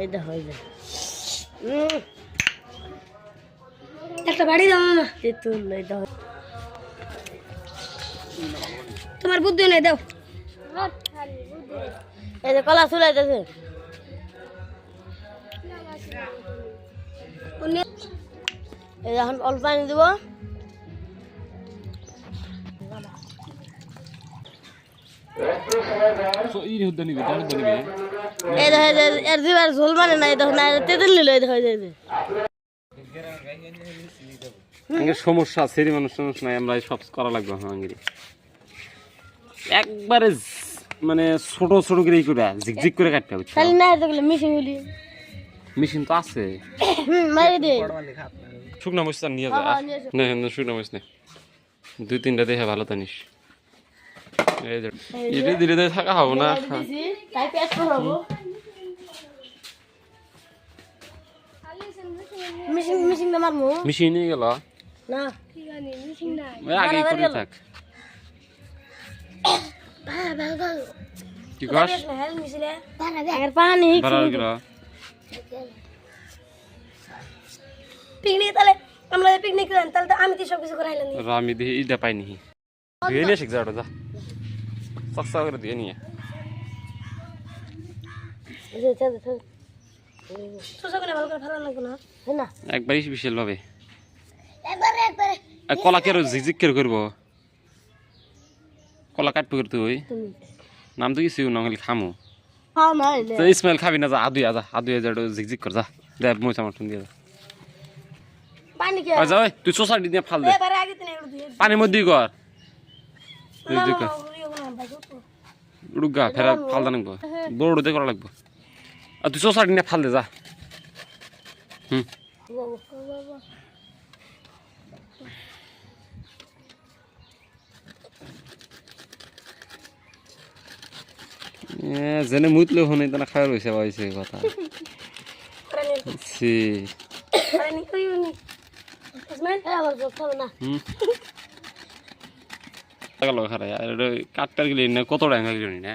এই দেখো উম। একটা বাড়ি দাও। মামা তেঁতুল দেখো। তোমার বুদ্ধি নেই, দাও। এই যে, কলা চুলাইতেছে এই যে, এখন অল্প পানি দিব। সমস্যা সেরি মানুষ মানুষ নাই আমরা সব করা লাগবে হ্যাঁ একবারে মানে ছোট ছোট করে করে ঝিকঝিক করে কাটতে হবে খালি না দেখলে মিশে গুলি। মেশিন তো আছে। হুম মারি দে। শুকনা মরিচ নিয়ে যা। হ্যাঁ। না না শুকনা মরিচ দুই তিনটা দেখে ভালো যে এটা ধীরে ধীরে থাকা হব না। দিছি তাই পেট করব মিশিং মিশিং না মারমু মেশিন নিয়ে গেল। আগে করে থাক। কি কস পিকনিক তাহলে আমরা পিকনিক তাহলে আমি তো সব কিছু করাইলাম। আমি ইটা পাইনি। নিয়ে শিখ যা। সস্তা করে দিয়ে নিয়ে হ্যাঁ একবারই বিশাল ভাবে। একবারে একবারে। কলা কেরো ঝিকঝিক কেরো করব? কলা কাটবো করে তুই নাম তো কিছু না হলে খামু। হ্যাঁ ইসমাইল খাবি না যা আদুই আজা আদুই আজা ঝিকঝিক কর যা। দে মইসা মাটন দিয়ে যা। পানি কে? আর যা তুই সোসাইটি দিয়ে ফাল দে। পানির মধ্যেই কর। উড়ুগা ফেরা ফাল দা লাগবো বড়তে করা লাগবো। আর তুই সোসাইটি নিয়ে ফাল দে যা। হুম। এ, যেনে মুতলে হনে তানা খাবার হয়েছে পাইছে কথা। পানি সি পানি কই নি ইসমাইল হ্যাঁ আমার জব খাবে না হুম লাগালো খারাই আর কাটটার গেলে না কত টাকা গেলি না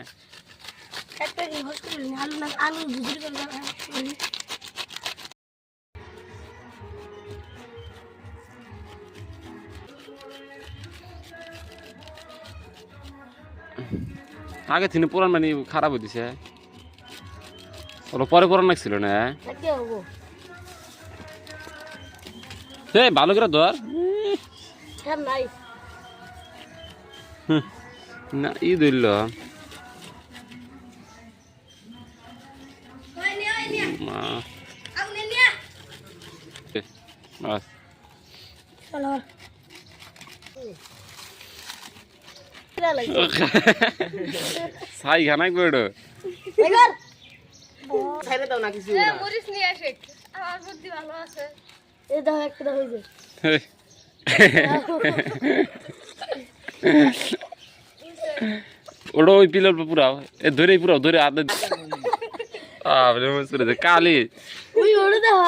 আগে থেকে পুরান মানে খারাপ দিছে। ওরা পরে পুরান লাগছিল না? ভালো করে ধর। হ্যাঁ নাই না ই ধরল সাই খানা এবার ছাইরে দাও না কিছু মরিচ নিয়ে আসে আমার বুদ্ধি ভালো আছে একটা ওটা ওই পিলার পুরাও এ ধরে পুরাও ধরে আদে আরে মসুরে দে কালি। ওই ওড়ে দেখো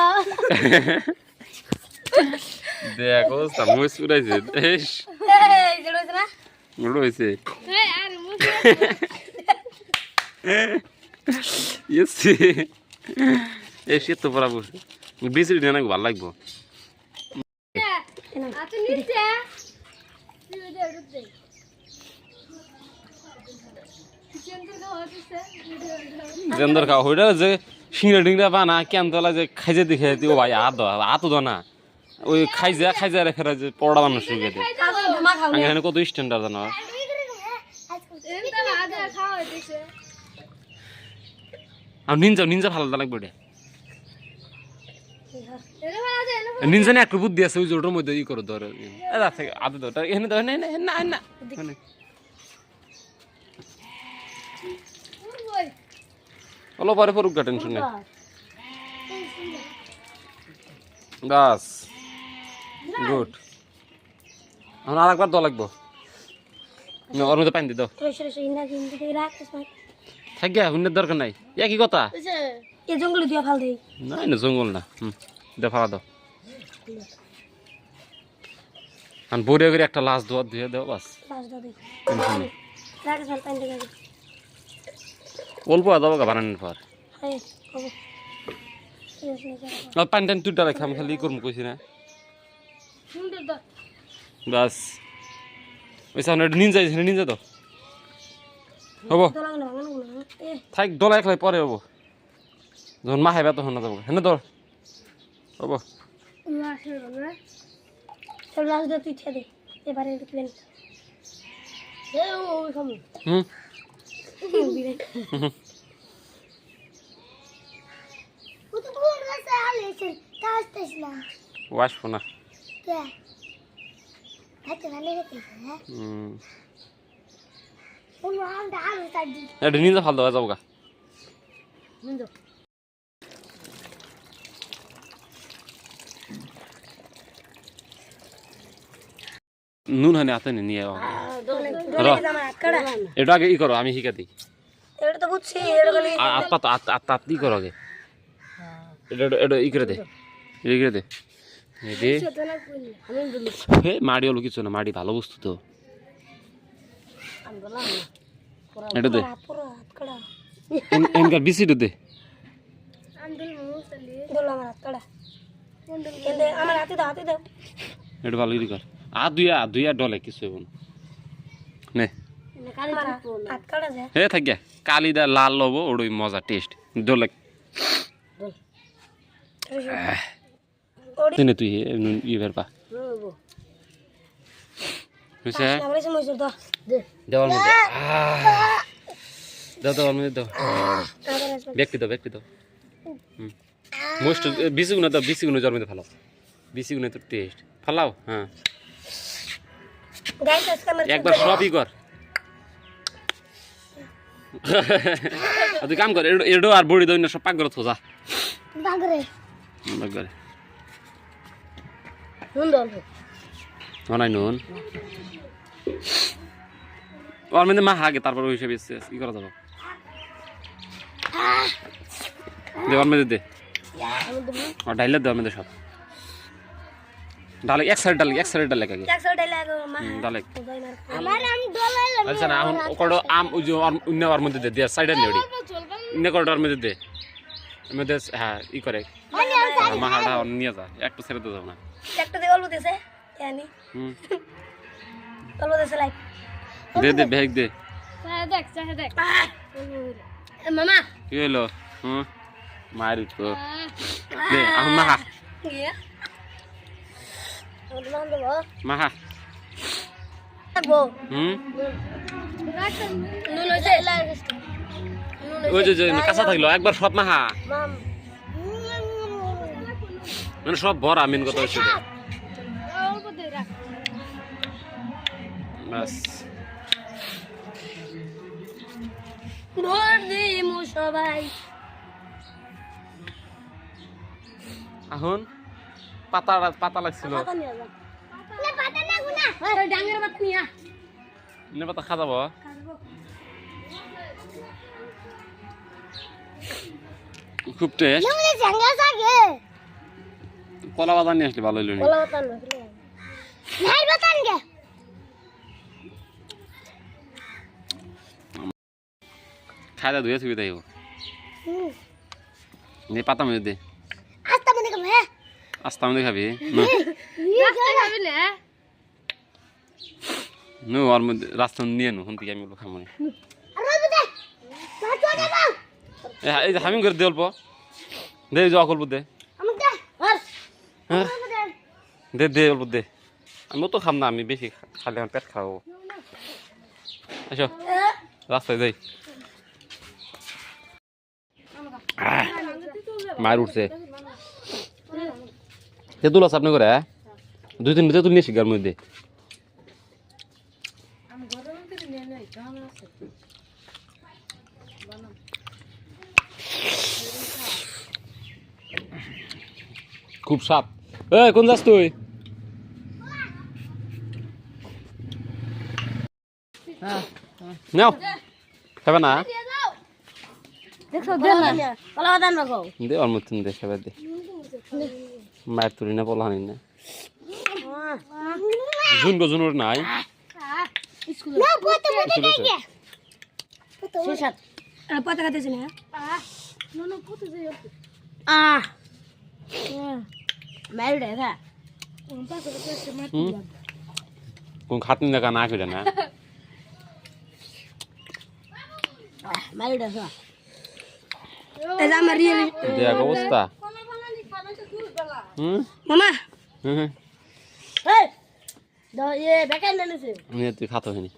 দেখ অবস্থা মস পুরাইছে এই না? হ্যাঁ আর মুখ ইয়েছি এ শীত তো ভালো লাগবো। আচ্ছা নিচে। জেন্দর খাওয়া ওইটা যে সিংড়া ডিংড়া বানা কেন তোলা যে খাইজে দেখে দিও ভাই আত আত না। ওই খাইজা খাইজা রেখে যে পড়া মানুষ শুকে এখানে কত স্ট্যান্ডার্ড জানো? নিনজা নিনজা ভালো লাগবে এটা এটা ভালো আছে এটা নিনজা না একটু বুদ্ধি আছে, ওই মধ্যে ই করো, ধর। থেকে আদে, ধর। এখানে ধর না না না না এখানে। ওই হলো পরে পড়ুক গা টেনশন নেই। বাস। গুড। এখন আর একবার দো লাগবো ওর মধ্যে পানি দি দাও থেকে গিয়া হুন্নের দরকার নাই। একই কথা? বুঝছে দিয়া ফাল দেই। না না জঙ্গল না। হুম দে ফালা দাও। আর বড়িয়া করে একটা লাশ ধোয়া ধুয়ে দাও বাস। লাশ দাও দেই টেনশন নেই রাখিস না পানি থেকে অল্প আদাবো গা বানানোর পর পানি টানি তুইটা রাখাম খালি ই করব কইছি না বাস ওই সামনে নিন যাই নিন যা তো হব থাক দলা একলাই পরে হব যখন মা খাইবা তখন না যাব হেন দর হব এবারে হুম ও আসব না এটা ভালো দেওয়া যাব গা নুন হানি হাতে নিয়ে এটা আগে ই করো আমি শিখা দিই। এটা তো বুঝছি এটা খালি আ- আত পাত আত আত আত ই করো আগে। এটা এটা- ই করে দে। ই করে দে। হে মাড়ি হলো কিছু না মাড়ি ভালো বস্তু তো। এটা দে। এনকার বিসিটা দে। এটা ভালো কর। আ দুইয়া ডলে কিছু হইব নে। হে থাকিয়া কালিদা লাল লব ওড়ই মজা টেস্ট। ডলে। দিনে তুই হে ই বের পা। বুঝছে? দেওয়ার মধ্যে! দাও মধ্যে দাও। ব্যক্তি দাও ব্যক্তি দাও। মোস্ট বিসি দাও বিসি জন্মে ভালো বিসি গুণে তো টেস্ট। ফালাও হ্যাঁ। গাইস আজকে আমার একবার সবই কর। তুই কাম কর এডো আর বড়ি দই না সব পাক করে থোজা বাগরে। পাক নুন দাও অনাই নুন। ওর মধ্যে মা হাগে তারপর ওই হিসেবে কি করা যাবে? দে ওর মধ্যে দে। আর ডাইলে দে ওর মধ্যে সব। ডালে এক সাইড ডালে এক সাইড ডালে আগে। একশো ডাইলাগ মা। হুম, ডালে আমার আম ডলাইলাম আচ্ছা না এখন ওকড়ো আম ওই যে অন্য ওর মধ্যে দে দে সাইডে নে ওডি। ইন্নে করে ওর মধ্যে দে। মধ্যে হ্যাঁ ই করে। মা হাড়া নিয়ে যা একটু ছেড়ে তো যাও না। একটা দিয়ে অল্প দিছে জানি হুম। অল্প দিছে লাইক। দে দে ব্যাগ দে। চাহে দেখ চাহে দেখ। মামা। কি হলো হুম? মারি তো দে এখন মাহা। মান দেবো মাহা। হুম? ওই যে কাঁচা থাকল একবার সব মাহা। মানে সব ভরা মেন কথা হচ্ছে বাস ভোর দিমু সবাই। এখন পাতা পাতা লাগছিল। পাতা না পাতা পাতা পাতা খা যাব খুব টেস্ট সাগে কলা বাদাম নিয়ে আসলে ভালো হইল পাতা নাই খাই দা ধুয়ে সুবিধা হইব নে পাতা মধ্যে দে আস্তা মনে কর হ্যাঁ আস্তা মধ্যে খাবি না। আর মধ্যে রাস্তা নিয়ে নো হন থেকে আমি ওগুলো খাব এই যে হামিং করে দে অল্প। দে যে অকল্প দে। দে আর হ্যাঁ? দে। দে দে অল্প দে। আমি তো খাম না আমি বেশি খালে আমার পেট খাব আসো রাস্তায় যাই। মায়ের উঠছে। তেঁতুল আছে আপনি করে হ্যাঁ? দুই তিন তেঁতুল নিয়ে শিকার মধ্যে। খুব সাপ। এ কোন যাস তুই? নাও। খাবে না? দে ওর মতন দে সবাই দে মায়ের তুলি না বলা হানি না। জুন গো জুনুর নাই। কোন খাটনি দেখা না করে না। মারি দেখ অবস্থা মামা। তুই খাতো হয়নি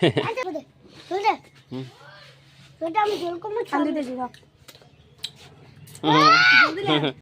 আমি জল কমে ছাড় দিতে